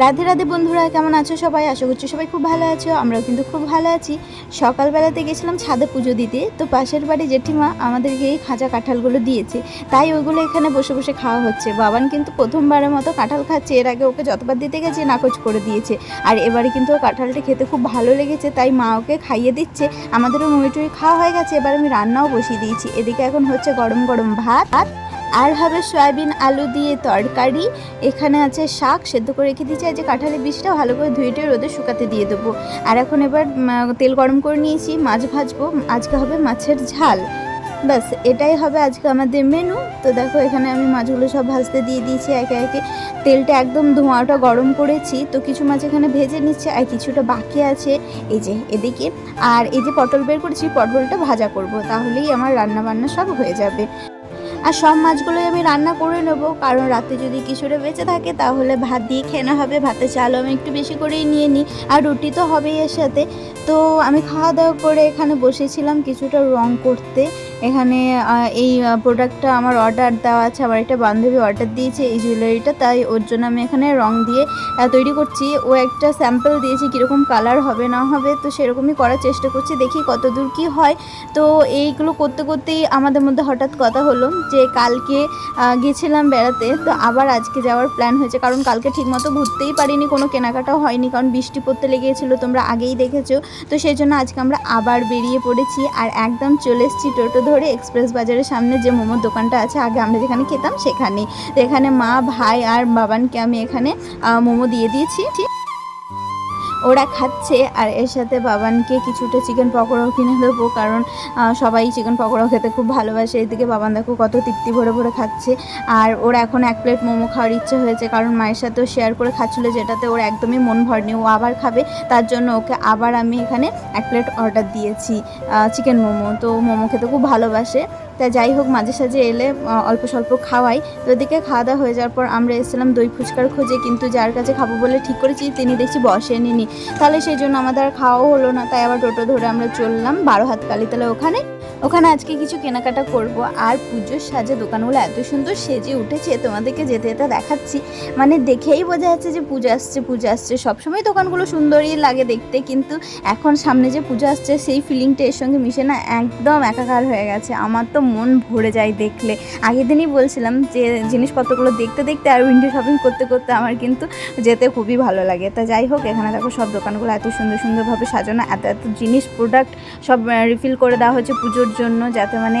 রাধে রাধে বন্ধুরা, কেমন আছো সবাই? আশা করছি সবাই খুব ভালো আছো, আমরাও কিন্তু খুব ভালো আছি। সকালবেলাতে গেছিলাম ছাদে পুজো দিতে, তো পাশের বাড়ি জেঠিমা আমাদেরকে এই খাঁচা কাঁঠালগুলো দিয়েছে। তাই ওইগুলো এখানে বসে বসে খাওয়া হচ্ছে। বাবান কিন্তু প্রথমবারের মতো কাঁঠাল খাচ্ছে, এর আগে ওকে যতবার দিতে গেছে, নাকচ করে দিয়েছে। আর এবারে কিন্তু ও কাঁঠালটা খেতে খুব ভালো লেগেছে, তাই মা ওকে খাইয়ে দিচ্ছে। আমাদেরও মুড়ি টুড়ি খাওয়া হয়ে গেছে, এবার আমি রান্নাও বসিয়ে দিয়েছি। এদিকে এখন হচ্ছে গরম গরম ভাত, আর আর হবে সয়াবিন, আলু দিয়ে তরকারি। এখানে আছে শাক সেদ্ধ করে রেখে দিয়েছি। আর যে কাঁঠালের বীজটা ভালো করে ধুয়ে টুয়ে রোদে শুকাতে দিয়ে দেবো। আর এখন এবার তেল গরম করে নিয়েছি, মাছ ভাজবো। আজকে হবে মাছের ঝাল। ব্যাস, এটাই হবে আজকে আমাদের মেনু তো দেখো, এখানে আমি মাছগুলো সব ভাজতে দিয়ে দিয়েছি। একে একে তেলটা একদম ধোঁয়াটা গরম করেছি। তো কিছু মাছ এখানে ভেজে নিচ্ছে, আর কিছুটা বাকি আছে। এই যে, এদিকে। আর এই যে পটল বের করেছি, পটলটা ভাজা করব। তাহলেই আমার রান্না বান্না সব হয়ে যাবে। আর সব মাছগুলোই আমি রান্না করে নেব। কারণ রাতে যদি কিছুটা বেঁচে থাকে, তাহলে ভাত দিয়ে খেনা হবে ভাতে চালও আমি একটু বেশি করেই নিয়ে নিই। আর রুটি তো হবেই এর সাথে। তো আমি খাওয়া দাওয়া করে এখানে বসেছিলাম কিছুটা রং করতে। এখানে এই প্রোডাক্টটা আমার অর্ডার দেওয়া আছে আমার একটা বান্ধবী অর্ডার দিয়েছে এই জুয়েলারিটা তাই ওর জন্য আমি এখানে রং দিয়ে তৈরি করছি। ও একটা স্যাম্পল দিয়েছে কীরকম কালার হবে, না হবে, তো সেরকমই করার চেষ্টা করছি, দেখি কত দূর কী হয়। তো এইগুলো করতে করতেই আমাদের মধ্যে হঠাৎ কথা হলো যে কালকে গেছিলাম বেড়াতে, তো আবার আজকে যাওয়ার প্ল্যান হয়েছে, কারণ কালকে ঠিকমতো ঘুরতেই পারিনি, কোনো কেনাকাটাও হয়নি, কারণ বৃষ্টি পড়তে লেগেছিলো, তোমরা আগেই দেখেছ, তো সেই জন্য আজকে আমরা আবার বেরিয়ে পড়েছি, আর একদম চলে এসেছি টোটো ধরে এক্সপ্রেস বাজারের সামনে যে মোমোর দোকানটা আছে, আগে আমরা যেখানে খেতাম সেখানে। এখানে মা, ভাই আর বাবানকে আমি এখানে মোমো দিয়ে দিয়েছি। ওরা খাচ্ছে আর এর সাথে বাবানকে কিছুটা চিকেন পকোড়াও কিনে দেবো কারণ সবাই চিকেন পকোড়াও খেতে খুব ভালোবাসে। এদিকে বাবান দেখো কত তৃপ্তি ভরে ভরে খাচ্ছে আর ওর এখন এক প্লেট মোমো খাওয়ার ইচ্ছে হয়েছে কারণ মায়ের সাথেও শেয়ার করে খাচ্ছিলো যেটাতে ওর একদমই মন ভরেনি ও আবার খাবে, তার জন্য ওকে আবার আমি এখানে এক প্লেট অর্ডার দিয়েছি চিকেন মোমো। তো মোমো খেতে খুব ভালোবাসে। তা যাই হোক, মাঝে সাঝে এলে অল্প স্বল্প খাওয়াই। তো ওদিকে খাওয়া দাওয়া হয়ে যাওয়ার পর আমরা এসেছিলাম দই ফুচকার খোঁজে, কিন্তু যার কাছে খাব বলে ঠিক করেছি, তিনি দেখছি বসেনি তাহলে সেই জন্য আমাদের আর খাওয়াও হলো না, তাই আবার টোটো ধরে আমরা চললাম বারো হাত কালীতলা ওখানে। ওখানে আজকে কিছু কেনাকাটা করব। আর পুজোর সাজে দোকানগুলো এত সুন্দর সেজে উঠেছে, তোমাদেরকে যেতে যেতে দেখাচ্ছি। মানে দেখেই বোঝা যাচ্ছে যে পুজো আসছে পুজো আসছে। সবসময় দোকানগুলো সুন্দরই লাগে দেখতে, কিন্তু এখন সামনে যে পুজো আসছে, সেই ফিলিংটা এর সঙ্গে মিশে না একদম একাকার হয়ে গেছে। আমার তো মন ভরে যায় দেখলে। আগের দিনই বলছিলাম যে জিনিসপত্রগুলো দেখতে দেখতে আর উইন্ডো শপিং করতে করতে আমার কিন্তু যেতে খুবই ভালো লাগে। তা যাই হোক, এখানে দেখো সব দোকানগুলো এত সুন্দর সুন্দরভাবে সাজানো, এত এত জিনিস প্রোডাক্ট সব রিফিল করে দেওয়া হচ্ছে পুজোর জন্য যাতে মানে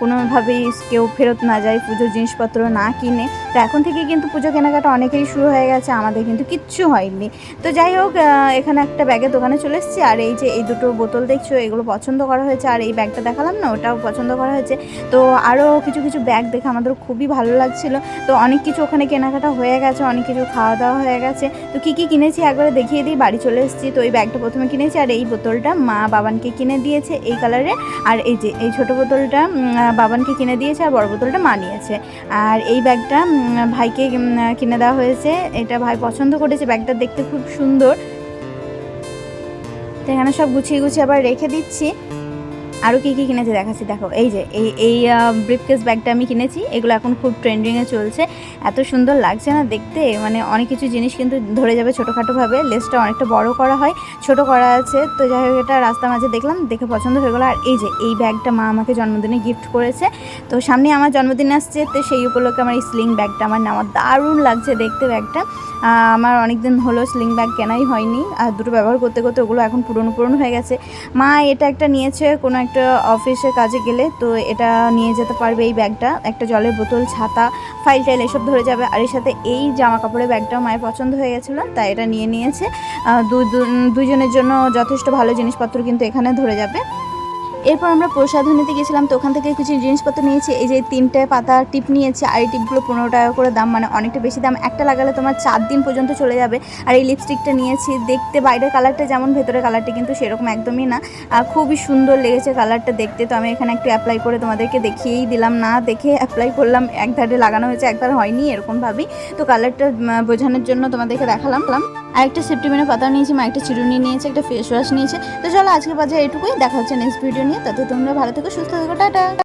কোনোভাবেই কেউ ফেরত না যায়, পুজোর জিনিসপত্র না কিনে। তো এখন থেকে কিন্তু পুজো কেনাকাটা অনেকেই শুরু হয়ে গেছে, আমাদের কিন্তু কিচ্ছু হয়নি। তো যাই হোক এখানে একটা ব্যাগের দোকানে চলে এসেছি, আর এই যে এই দুটো বোতল দেখছ, এগুলো পছন্দ করা হয়েছে, আর এই ব্যাগটা দেখালাম না, ওটাও পছন্দ করা হয়েছে। তো আরও কিছু কিছু ব্যাগ দেখে আমাদের খুবই ভালো লাগছিল। তো অনেক কিছু ওখানে কেনাকাটা হয়ে গেছে, অনেক কিছু খাওয়া দাওয়া হয়ে গেছে। তো কী কী কিনেছি একবারে দেখিয়ে দিই, বাড়ি চলে এসেছি। তো এই ব্যাগটা প্রথমে কিনেছি, আর এই বোতলটা মা বাবানকে কিনে দিয়েছে এই কালারে আর এই যে এই ছোট বোতলটা বাবানকে কিনে দিয়েছে আর বড় বোতলটা মা নিয়েছে। আর এই ব্যাগটা ভাইকে কিনে দেওয়া হয়েছে। এটা ভাই পছন্দ করেছে, ব্যাগটা দেখতে খুব সুন্দর। তো এখানে সব গুছিয়ে গুছিয়ে আবার রেখে দিচ্ছি। আরও কী কী কিনেছি দেখাচ্ছি? দেখো, এই যে, এই এই ব্রিফকেস ব্যাগটা আমি কিনেছি। এগুলো এখন খুব ট্রেন্ডিংয়ে চলছে। এত সুন্দর লাগছে না দেখতে। মানে অনেক কিছু জিনিস কিন্তু ধরে যাবে ছোটোখাটোভাবে। লেসটা অনেকটা বড় করা হয়, ছোট করা আছে। তো যাই হোক, এটা রাস্তার মাঝে দেখলাম, দেখে পছন্দ হয়ে গেলো। আর এই যে, এই ব্যাগটা মা আমাকে জন্মদিনে গিফট করেছে। তো সামনে আমার জন্মদিন আসছে, তো সেই উপলক্ষে আমার এই স্লিং ব্যাগটা আমার নেওয়া দারুণ লাগছে দেখতে ব্যাগটা আমার অনেক দিন হলো স্লিং ব্যাগ কেনাই হয়নি। আর দুটো ব্যবহার করতে করতে ওগুলো এখন পুরনো পুরনো হয়ে গেছে। মা এটা একটা নিয়েছে, কোনো একটা অফিসে কাজে গেলে তো এটা নিয়ে যেতে পারবে এই ব্যাগটা। একটা জলের বোতল ছাতা ফাইল টাইল এসব ধরে যাবে। আর এর সাথে এই জামা কাপড়ের ব্যাগটাও মায়ের পছন্দ হয়ে গেছিল তাই এটা নিয়ে নিয়েছে। আহ, দু- দু- দুইজনের জন্য যথেষ্ট ভালো জিনিসপত্র কিন্তু এখানে ধরে যাবে। এরপর আমরা প্রসাধ নিতে গেছিলাম, তো ওখান থেকে কিছু জিনিসপত্র নিয়েছি। এই যে তিনটে পাতা টিপ নিয়েছি, আর এই টিপগুলো পনেরো টাকা করে দাম মানে অনেকটা বেশি দাম। একটা লাগালে তোমার চার দিন পর্যন্ত চলে যাবে। আর এই লিপস্টিকটা নিয়েছি, দেখতে বাইরের কালারটা যেমন, ভেতরের কালারটা কিন্তু সেরকম একদমই না। খুবই সুন্দর লেগেছে কালারটা দেখতে, তো আমি এখানে একটু অ্যাপ্লাই করে তোমাদেরকে দেখিয়েই দিলাম। না দেখে অ্যাপ্লাই করলাম, এক ধারে লাগানো হয়েছে একবার হয়নি এরকমভাবেই তো কালারটা বোঝানোর জন্য তোমাদেরকে দেখালাম। আর একটা সেপ্টিমেনের পাতা নিয়েছি, মা একটা চিরুনি নিয়েছে, একটা ফেস ওয়াশ নিয়েছে। তো চলো আজকে বাজে এটুকুই দেখা হচ্ছে নেক্সট ভিডিও নিয়ে। তাতে তোমরা ভালো থেকো, সুস্থ থেকো, টাটা।